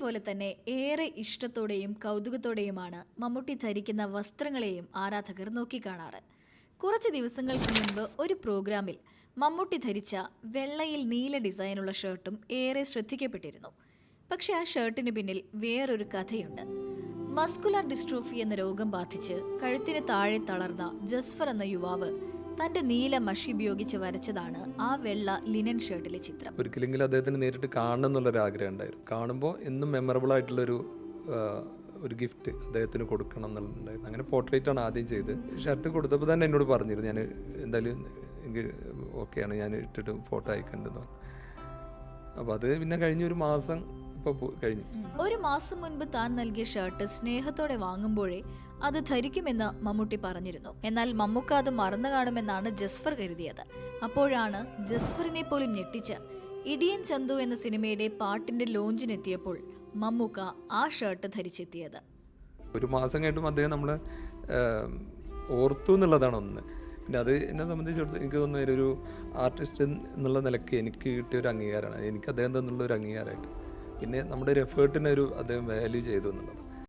പോലെ തന്നെ ഏറെ ഇഷ്ടത്തോടെയും കൗതുകത്തോടെയുമാണ് മമ്മൂട്ടി ധരിക്കുന്ന വസ്ത്രങ്ങളെയും ആരാധകർ നോക്കിക്കാണാറ്. കുറച്ച് ദിവസങ്ങൾക്ക് മുൻപ് ഒരു പ്രോഗ്രാമിൽ മമ്മൂട്ടി ധരിച്ച വെള്ളയിൽ നീല ഡിസൈനുള്ള ഷർട്ടും ഏറെ ശ്രദ്ധിക്കപ്പെട്ടിരുന്നു. പക്ഷേ ആ ഷർട്ടിന് പിന്നിൽ വേറൊരു കഥയുണ്ട്. മസ്കുലർ ഡിസ്ട്രോഫി എന്ന രോഗം ബാധിച്ച് കഴുത്തിന് താഴെ തളർന്ന ജസ്ഫർ എന്ന യുവാവ് തന്റെ നീല മഷി ഉപയോഗിച്ച് വരച്ചതാണ് ആ വെള്ള ലിനൻ ഷർട്ടിലെ ചിത്രം. ഒരിക്കലെങ്കിലും അദ്ദേഹത്തിന് നേരിട്ട് കാണണം എന്നുള്ളൊരു ആഗ്രഹം ഉണ്ടായിരുന്നു കാണുമ്പോൾ എന്നും മെമ്മറബിൾ ആയിട്ടുള്ളൊരു ഒരു ഗിഫ്റ്റ് അദ്ദേഹത്തിന് കൊടുക്കണം എന്നുണ്ടായിരുന്നു. അങ്ങനെ പോർട്രേറ്റ് ആണ് ആദ്യം ചെയ്ത്. ഷർട്ട് കൊടുത്തപ്പോൾ തന്നെ എന്നോട് പറഞ്ഞിരുന്നു ഞാൻ എന്തായാലും എനിക്ക് ഓക്കെയാണ് ഞാൻ ഇട്ടിട്ട് ഫോട്ടോ അയക്കേണ്ടതെന്ന് അപ്പോൾ അത് പിന്നെ കഴിഞ്ഞ ഒരു മാസം ഇപ്പോൾ കഴിഞ്ഞു. ഒരു മാസം മുൻപ് താൻ നൽകിയ ഷർട്ട് സ്നേഹത്തോടെ വാങ്ങുമ്പോഴേ അത് ധരിക്കുമെന്ന് മമ്മൂട്ടി പറഞ്ഞിരുന്നു. എന്നാൽ മമ്മൂക്ക അത് മറന്നു കാണുമെന്നാണ് ജസ്ഫർ കരുതിയത്. അപ്പോഴാണ് ജസ്ഫറിനെ പോലും ഞെട്ടിച്ച് ഇടിയൻ ചന്തു എന്ന സിനിമയുടെ പാട്ടിന്റെ ലോഞ്ചിനെത്തിയപ്പോൾ മമ്മൂക്ക ആ ഷർട്ട് ധരിച്ചെത്തിയത്. ഒരു മാസം കഴിഞ്ഞും അദ്ദേഹം നമ്മളെ ഓർത്തു എന്നുള്ളതാണ് ഒന്ന്. പിന്നെ അത് എന്നെ സംബന്ധിച്ചിടത്തോളം എനിക്ക് തോന്നുന്ന ഒരു ആർട്ടിസ്റ്റ് എന്നുള്ള നിലയ്ക്ക് എനിക്ക് കിട്ടിയ ഒരു അംഗീകാരമാണ്. എനിക്ക് അദ്ദേഹം തന്നുള്ള ഒരു അംഗീകാരമായിട്ട്. പിന്നെ നമ്മുടെ ഒരു എഫേർട്ടിനൊരു അദ്ദേഹം വാല്യൂ ചെയ്തു എന്നുള്ളത്.